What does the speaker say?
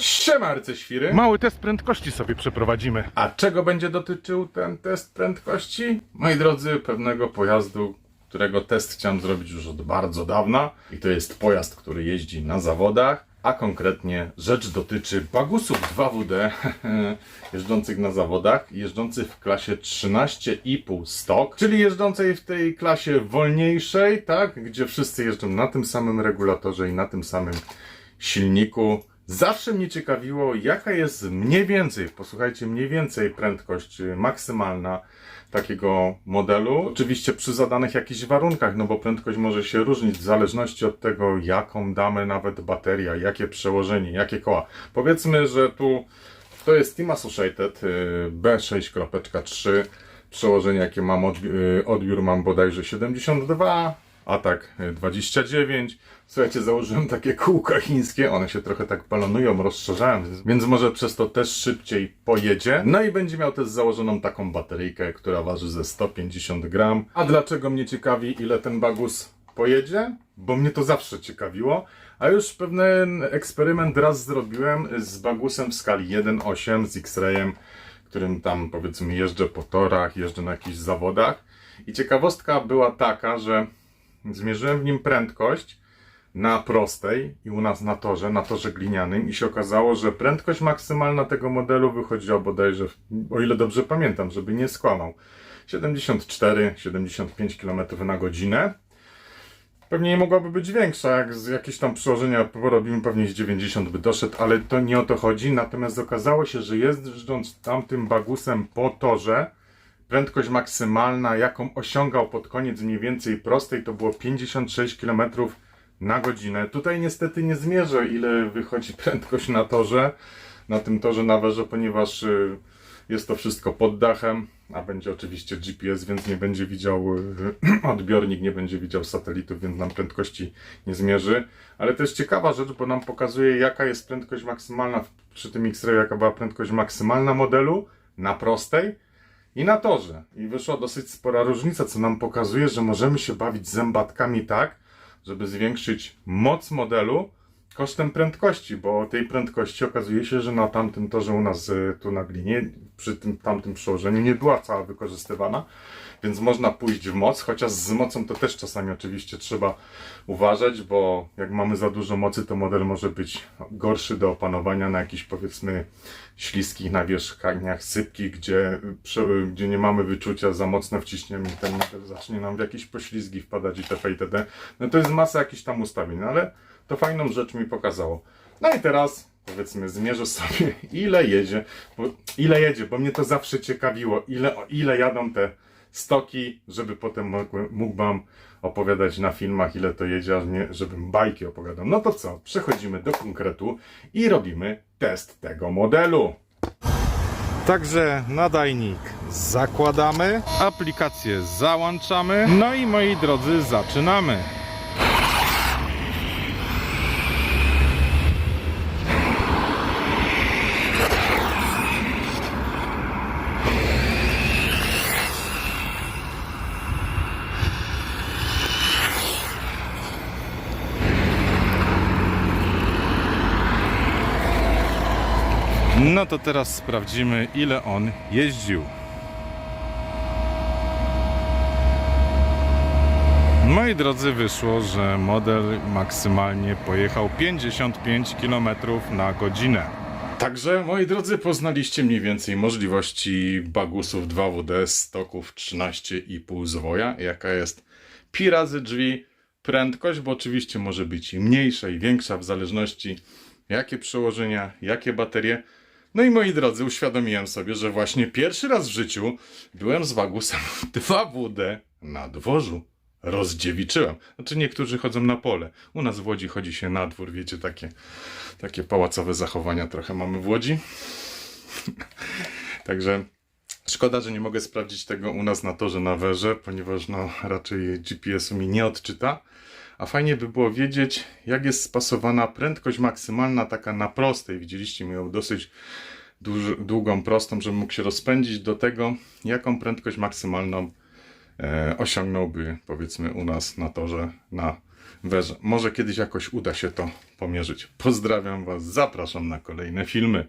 Siema arcyświry. Mały test prędkości sobie przeprowadzimy. A czego będzie dotyczył ten test prędkości? Moi drodzy, pewnego pojazdu, którego test chciałem zrobić już od bardzo dawna. I to jest pojazd, który jeździ na zawodach. A konkretnie rzecz dotyczy bagusów 2WD jeżdżących na zawodach, jeżdżących w klasie 13,5 stok, czyli jeżdżącej w tej klasie wolniejszej, tak, gdzie wszyscy jeżdżą na tym samym regulatorze i na tym samym silniku. Zawsze mnie ciekawiło, jaka jest mniej więcej, posłuchajcie, mniej więcej prędkość y, maksymalna takiego modelu. Oczywiście przy zadanych jakichś warunkach, no bo prędkość może się różnić w zależności od tego, jaką damy nawet bateria, jakie przełożenie, jakie koła. Powiedzmy, że tu to jest Team Associated y, B6.3. Przełożenie, jakie mam, odbi- y, odbiór mam bodajże 72, atak y, 29. Słuchajcie, założyłem takie kółka chińskie, one się trochę tak balonują, rozszerzają, więc może przez to też szybciej pojedzie. No i będzie miał też założoną taką bateryjkę, która waży ze 150 gram. A dlaczego mnie ciekawi, ile ten bagus pojedzie? Bo mnie to zawsze ciekawiło. A już pewien eksperyment raz zrobiłem z bagusem w skali 1.8 z X-Rayem, którym tam powiedzmy jeżdżę po torach, jeżdżę na jakichś zawodach. I ciekawostka była taka, że zmierzyłem w nim prędkość na prostej i u nas na torze, na torze glinianym i się okazało, że prędkość maksymalna tego modelu wychodziła bodajże, o ile dobrze pamiętam, żeby nie skłamał, 74-75 km na godzinę. Pewnie nie mogłaby być większa, jak z jakieś tam przełożenia porobimy, pewnie z 90 by doszedł, ale to nie o to chodzi. Natomiast okazało się, że jeżdżąc tamtym bagusem po torze, prędkość maksymalna, jaką osiągał pod koniec mniej więcej prostej, to było 56 km na godzinę. Tutaj niestety nie zmierzę, ile wychodzi prędkość na torze, na tym torze na werze, ponieważ y, jest to wszystko pod dachem, a będzie oczywiście GPS, więc nie będzie widział y, odbiornik, nie będzie widział satelitów, więc nam prędkości nie zmierzy. Ale to jest ciekawa rzecz, bo nam pokazuje, jaka jest prędkość maksymalna przy tym X-Ray, jaka była prędkość maksymalna modelu na prostej i na torze. I wyszła dosyć spora różnica, co nam pokazuje, że możemy się bawić zębatkami tak, żeby zwiększyć moc modelu kosztem prędkości, bo tej prędkości okazuje się, że na tamtym torze u nas y, tu na glinie, przy tym tamtym przełożeniu nie była cała wykorzystywana, więc można pójść w moc, chociaż z mocą to też czasami oczywiście trzeba uważać, bo jak mamy za dużo mocy, to model może być gorszy do opanowania na jakichś powiedzmy śliskich nawierzchniach, sypkich, gdzie, gdzie nie mamy wyczucia, za mocno wciśniemy ten model zacznie nam w jakieś poślizgi wpadać itp. itd. No to jest masa jakichś tam ustawień, ale to fajną rzecz mi pokazało. No i teraz powiedzmy zmierzę sobie ile jedzie, bo, ile jedzie, bo mnie to zawsze ciekawiło, ile, ile jadą te stoki, żeby potem mógł, wam opowiadać na filmach, ile to jedzie, a nie żebym bajki opowiadał. No to co, przechodzimy do konkretu i robimy test tego modelu. Także nadajnik zakładamy, aplikację załączamy, no i moi drodzy zaczynamy. No to teraz sprawdzimy ile on jeździł. Moi drodzy, wyszło, że model maksymalnie pojechał 55 km na godzinę. Także, moi drodzy, poznaliście mniej więcej możliwości bagusów 2WD stoków 13,5 zwoja, jaka jest pi razy drzwi prędkość, bo oczywiście może być i mniejsza i większa w zależności jakie przełożenia, jakie baterie. No i moi drodzy, uświadomiłem sobie, że właśnie pierwszy raz w życiu byłem z bagusem 2WD na dworzu. Rozdziewiczyłem. Znaczy niektórzy chodzą na pole. U nas w Łodzi chodzi się na dwór, wiecie, takie, takie pałacowe zachowania trochę mamy w Łodzi. Także szkoda, że nie mogę sprawdzić tego u nas na torze na werze, ponieważ no raczej GPS-u mi nie odczyta. A fajnie by było wiedzieć, jak jest spasowana prędkość maksymalna taka na prostej. Widzieliście, miał dosyć duży, długą prostą, żeby mógł się rozpędzić do tego, jaką prędkość maksymalną e, osiągnąłby powiedzmy u nas na torze na Werze. Może kiedyś jakoś uda się to pomierzyć. Pozdrawiam Was, zapraszam na kolejne filmy.